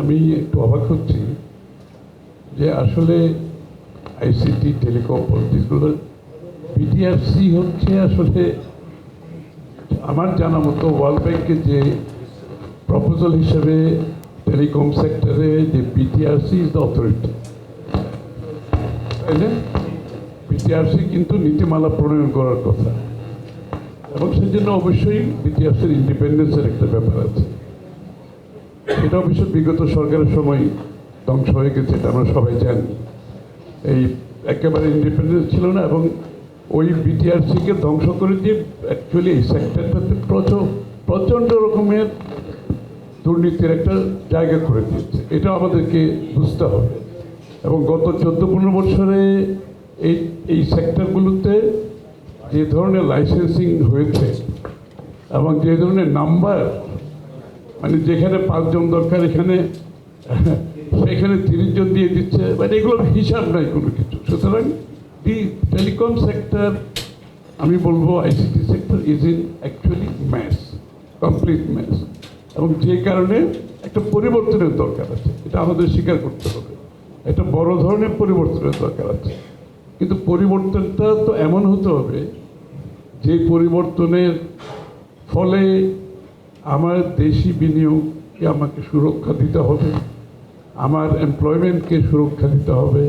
আমি একটু অবাক হচ্ছি যে আসলে আইসিটি টেলিকম পলিটিক্সগুলো বিটিআরসি হচ্ছে আসলে আমার জানা মতো ওয়ার্ল্ড ব্যাংকের যে প্রপোজাল হিসেবে টেলিকম সেক্টরে যে বিটিআরসি ইজ দ্য অথরিটি তাই না? বিটিআরসি কিন্তু নীতিমালা প্রণয়ন করার কথা। এবং সেজন্য অবশ্যই বিটিআরসির ইন্ডিপেন্ডেন্সের একটা ব্যাপার আছে। সেটা অবশ্য বিগত সরকারের সময় ধ্বংস হয়ে গেছে, এটা আমরা সবাই জানি। এই একেবারে ইন্ডিপেন্ডেন্স ছিল না এবং ওই বিটিআরসিকে ধ্বংস করে দিয়ে অ্যাকচুয়ালি এই সেক্টরটাতে প্রচুর প্রচণ্ড রকমের দুর্নীতির একটা জায়গা করে দিয়েছে। এটা আমাদেরকে বুঝতে হবে। এবং গত চোদ্দ পনেরো বছরে এই এই সেক্টরগুলোতে যে ধরনের লাইসেন্সিং হয়েছে এবং যে ধরনের নাম্বার মানে যেখানে পাঁচজন দরকার, এখানে, সেখানে তিরিশ জন দিয়ে দিচ্ছে। মানে এগুলোর হিসাব নাই কোনো কিছু। সুতরাং দি টেলিকম সেক্টর, আমি বলব ICT sector is in actually mass complete mass এবং যে কারণে একটা পরিবর্তনের দরকার আছে, এটা আমাদের স্বীকার করতে হবে। একটা বড় ধরনের পরিবর্তনের দরকার আছে। কিন্তু পরিবর্তনটা তো এমন হতে হবে, যে পরিবর্তনের ফলে আমার দেশি বিনিয়োগকে আমাকে সুরক্ষা দিতে হবে, আমার এমপ্লয়মেন্টকে সুরক্ষা দিতে হবে,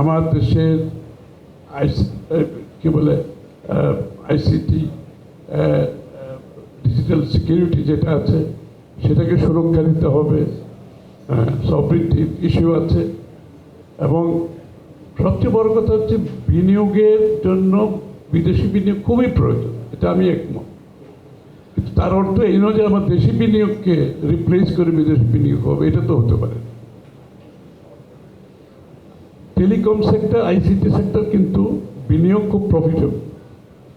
আমার দেশের কী বলে আইসিটি ডিজিটাল সিকিউরিটি যেটা আছে, সেটাকে সুরক্ষা দিতে হবে সফরিটি ইস্যু আছে। এবং সবচেয়ে বড় কথা হচ্ছে বিনিয়োগের জন্য বিদেশি বিনিয়োগ খুবই প্রয়োজন, এটা আমি একমত। তার অর্থ এই নয় যে আমার দেশি বিনিয়োগকে রিপ্লেস করে বিদেশি বিনিয়োগ হবে, এটা তো হতে পারে। টেলিকম সেক্টর আইসিটি সেক্টর কিন্তু বিনিয়োগ খুব প্রফিটেবল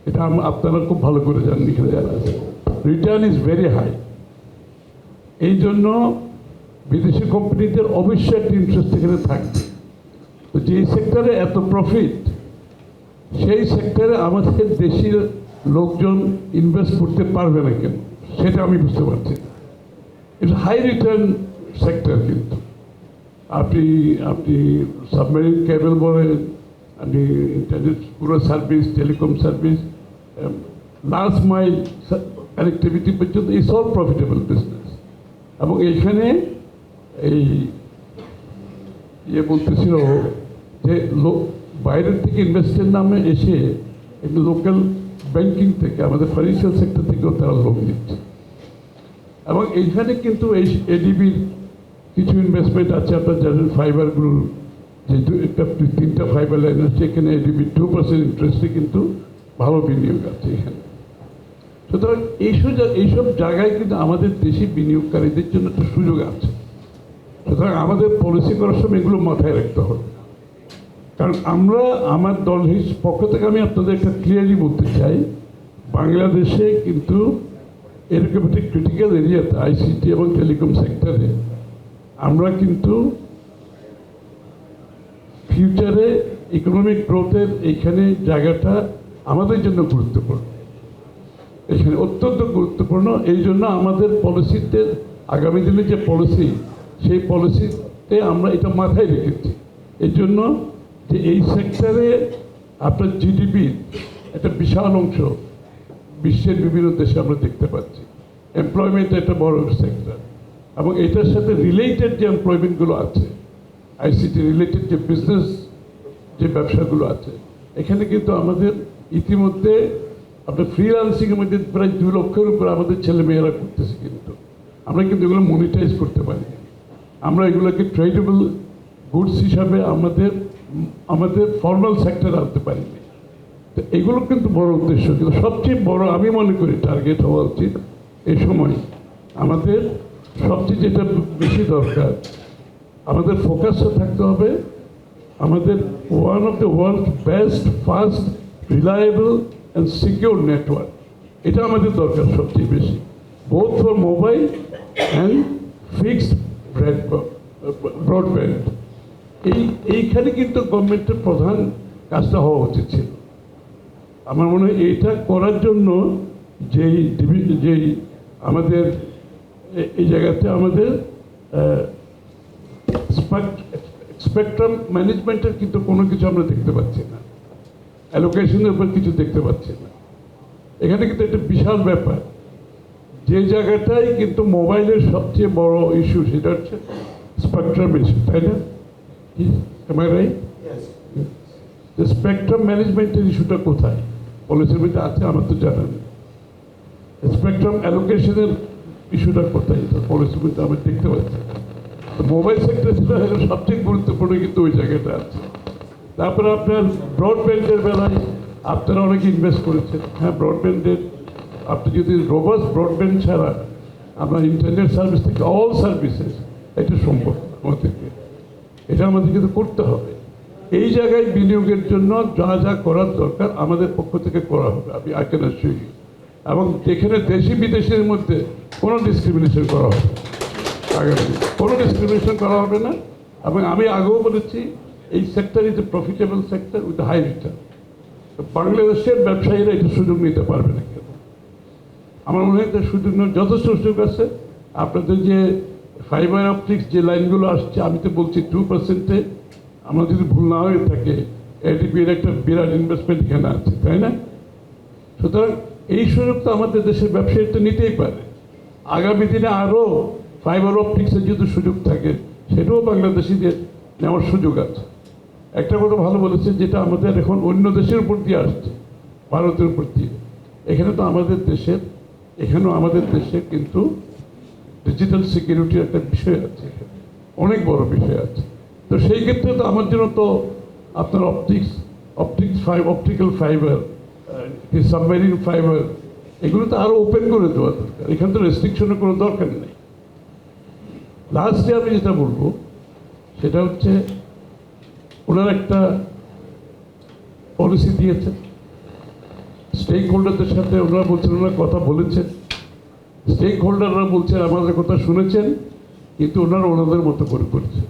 এটা আপনারা খুব ভালো করে জানেন, এখানে যারা আছে। রিটার্ন ইজ ভেরি হাই এই জন্য বিদেশি কোম্পানিদের অবশ্যই একটা ইন্টারেস্ট এখানে থাকবে। তো যেই সেক্টরে এত প্রফিট সেই সেক্টরে আমাদের দেশের লোকজন ইনভেস্ট করতে পারবে না কেন? সেটা আমি বুঝতে পারছি এটা হাই রিটার্ন সেক্টর কিন্তু। আপনি আপনি সাবমেরিন কেবল বলেন, আপনি ইন্টারনেট পুরো service telecom service last mile connectivity পর্যন্ত এই সব প্রফিটেবল বিজনেস এবং এখানে এই ইয়ে বলতেছিল যে লোক বাইরের থেকে ইনভেস্টের নামে এসে একটু লোকাল ব্যাংকিং থেকে, আমাদের ফাইন্যান্সিয়াল সেক্টর থেকেও তারা লোন দিচ্ছে এবং এইখানে কিন্তু এই এডিবির কিছু ইনভেস্টমেন্ট আছে, আপনার জানেন ফাইবারগুলোর যে একটা তিনটা ফাইবার লাইন আছে, এখানে এডিবি টু পার্সেন্ট ইন্টারেস্টে কিন্তু ভালো বিনিয়োগ আছে এখানে। সুতরাং এইসব এইসব জায়গায় কিন্তু আমাদের দেশি বিনিয়োগকারীদের জন্য একটা সুযোগ আছে। সুতরাং আমাদের পলিসি করার সময় এগুলো মাথায় রাখতে হবে। কারণ আমরা, আমার দল পক্ষ থেকে আমি আপনাদের একটা ক্লিয়ারলি বলতে চাই, বাংলাদেশে কিন্তু এরকম একটি ক্রিটিক্যাল এরিয়াতে আইসিটি এবং টেলিকম সেক্টরে আমরা কিন্তু ফিউচারে ইকোনমিক গ্রোথের এইখানে জায়গাটা আমাদের জন্য গুরুত্বপূর্ণ। এখানে অত্যন্ত গুরুত্বপূর্ণ, এই জন্য আমাদের পলিসিতে আগামী দিনে যে পলিসি সেই পলিসিতে আমরা এটা মাথায় রেখেছি। এই জন্য যে এই সেক্টরে আপনার জিডিপির একটা বিশাল অংশ বিশ্বের বিভিন্ন দেশে আমরা দেখতে পাচ্ছি এমপ্লয়মেন্ট একটা বড় সেক্টর এবং এটার সাথে রিলেটেড যে এমপ্লয়মেন্টগুলো আছে আইসিটি রিলেটেড যে বিজনেস যে ব্যবসাগুলো আছে, এখানে কিন্তু আমাদের ইতিমধ্যে আপনার ফ্রিলান্সিংয়ের মধ্যে প্রায় দু লক্ষের উপরে আমাদের ছেলে মেয়েরা করতেছে কিন্তু আমরা কিন্তু এগুলো মনিটাইজ করতে পারি। আমরা এগুলোকে ট্রেডেবল গুডস হিসাবে আমাদের আমাদের ফর্মাল সেক্টর আনতে পারিনি। তো এগুলো কিন্তু বড় উদ্দেশ্য, কিন্তু সবচেয়ে বড় আমি মনে করি টার্গেট হওয়া উচিত এই সময়। আমাদের সবচেয়ে যেটা বেশি দরকার, আমাদের ফোকাসটা থাকতে হবে। আমাদের one of the world best fast reliable and secure network এটা আমাদের দরকার সবচেয়ে বেশি। Both for mobile and fixed broadband এই, এইখানে কিন্তু গভর্নমেন্টের প্রধান কাজটা হওয়া উচিত ছিল। আমার মনে হয় এইটা করার জন্য যেই যেই আমাদের এই জায়গাতে আমাদের স্পেকট্রাম ম্যানেজমেন্টের কিন্তু কোনো কিছু আমরা দেখতে পাচ্ছি না। অ্যালোকেশনের উপর কিছু দেখতে পাচ্ছি না। এখানে কিন্তু একটা বিশাল ব্যাপার। যে জায়গাটাই কিন্তু মোবাইলের সবচেয়ে বড় ইস্যু সেটা হচ্ছে স্পেকট্রাম ইস্যু তাই না? এম আই রাইট যে স্পেকট্রাম ম্যানেজমেন্টের ইস্যুটা কোথায়? পলিসির মধ্যে আছে আমার তো জানা নেই। স্পেকট্রাম অ্যালোকেশনের ইস্যুটা কোথায়? এটা পলিসির মধ্যে আমি দেখতে পাচ্ছি। মোবাইল সেক্টর সেটা হলো সবচেয়ে গুরুত্বপূর্ণ কিন্তু ওই জায়গাটা আছে। তারপরে আপনার ব্রডব্যান্ডের বেলায় আপনারা অনেকে ইনভেস্ট করেছেন। হ্যাঁ ব্রডব্যান্ডের আপনি যদি রোবাস ব্রডব্যান্ড ছাড়া আমরা ইন্টারনেট সার্ভিস থেকে অল সার্ভিসেস এটা সম্ভব আমাদেরকে। এটা আমাদের কিন্তু করতে হবে। এই জায়গায় বিনিয়োগের জন্য যা যা করার দরকার আমাদের পক্ষ থেকে করা হবে, আমি আই ক্যান এবং যেখানে দেশি বিদেশের মধ্যে কোনো ডিসক্রিমিনেশন করা হবে না। আগামী কোনো ডিসক্রিমিনেশন করা হবে না। এবং আমি আগেও বলেছি, এই sector is a profitable sector with high return বাংলাদেশের ব্যবসায়ীরা এটা সুযোগ নিতে পারবে না কেন? আমার মনে হয় সুযোগ যথেষ্ট সুযোগ আছে। আপনাদের যে ফাইবার অপটিক্স যে লাইনগুলো আসছে, আমি তো বলছি টু পার্সেন্টে আমরা যদি ভুল না হয়ে থাকে এডিপির একটা বিরাট ইনভেস্টমেন্ট এখানে আছে, তাই না? সুতরাং এই সুযোগ তো আমাদের দেশের ব্যবসায়ীরা নিতেই পারে। আগামী দিনে আরও ফাইবার অপটিক্সের যদি সুযোগ থাকে, সেটাও বাংলাদেশিদের নেওয়ার সুযোগ আছে। একটা কথা ভালো বলেছে যেটা আমাদের এখন অন্য দেশের উপর দিয়ে আসছে, ভারতের উপর দিয়ে। এখানে তো আমাদের দেশের, এখানেও আমাদের দেশে কিন্তু ডিজিটাল সিকিউরিটির একটা বিষয় আছে। অনেক বড় বিষয় আছে। তো সেই ক্ষেত্রে তো আমার জন্য তো আপনার optics optics five optical fibre submarine fibre এগুলো তো আরও ওপেন করে দেওয়া দরকার। এখানে তো রেস্ট্রিকশনের কোনো দরকার নেই। লাস্টে আমি যেটা বলব, সেটা হচ্ছে ওনারা একটা পলিসি দিয়েছেন। স্টেক হোল্ডারদের সাথে ওনারা বলছেন, ওনারা কথা বলেছেন। স্টেক হোল্ডাররা বলছেন, আমাদের কথা শুনেছেন, কিন্তু ওনারা ওনাদের মতো করে করেছেন।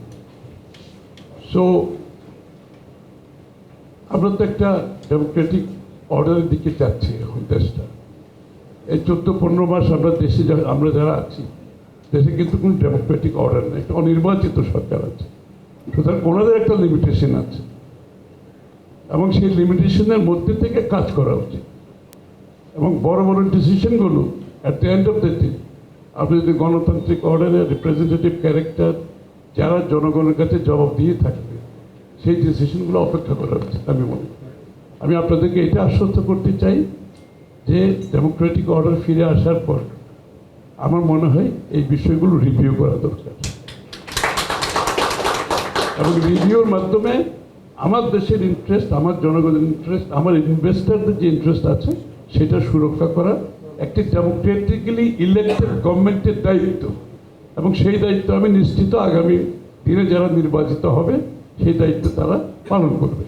সো আমরা তো একটা ডেমোক্রেটিক অর্ডারের দিকে যাচ্ছি এখন দেশটা। এই চোদ্দ, পনেরো মাস আমরা দেশে আমরা যারা আছি, দেশে কিন্তু কোনো ডেমোক্রেটিক অর্ডার নেই, একটা অনির্বাচিত সরকার আছে। সুতরাং ওনাদের একটা লিমিটেশন আছে। এবং সেই লিমিটেশনের মধ্যে থেকে কাজ করা উচিত। এবং বড় বড় ডিসিশনগুলো at the end of the day আপনি যদি গণতান্ত্রিক অর্ডারে রিপ্রেজেন্টেটিভ ক্যারেক্টার যারা জনগণের কাছে জবাব দিয়ে থাকবে, সেই ডিসিশনগুলো অপেক্ষা করা উচিত, আমি মনে আমি আপনাদেরকে এটা আশ্বস্ত করতে চাই যে ডেমোক্রেটিক অর্ডার ফিরে আসার পর আমার মনে হয় এই বিষয়গুলো রিভিউ করা দরকার। এবং রিভিউর মাধ্যমে আমার দেশের ইন্টারেস্ট আমার জনগণের ইন্টারেস্ট আমার ইনভেস্টারদের যে ইন্টারেস্ট আছে, সেটা সুরক্ষা করা একটি ডেমোক্রেটিক্যালি ইলেকটেড গভর্নমেন্টের দায়িত্ব। এবং সেই দায়িত্ব আমি নিশ্চিত আগামী দিনে যারা নির্বাচিত হবে, সেই দায়িত্ব তারা পালন করবে।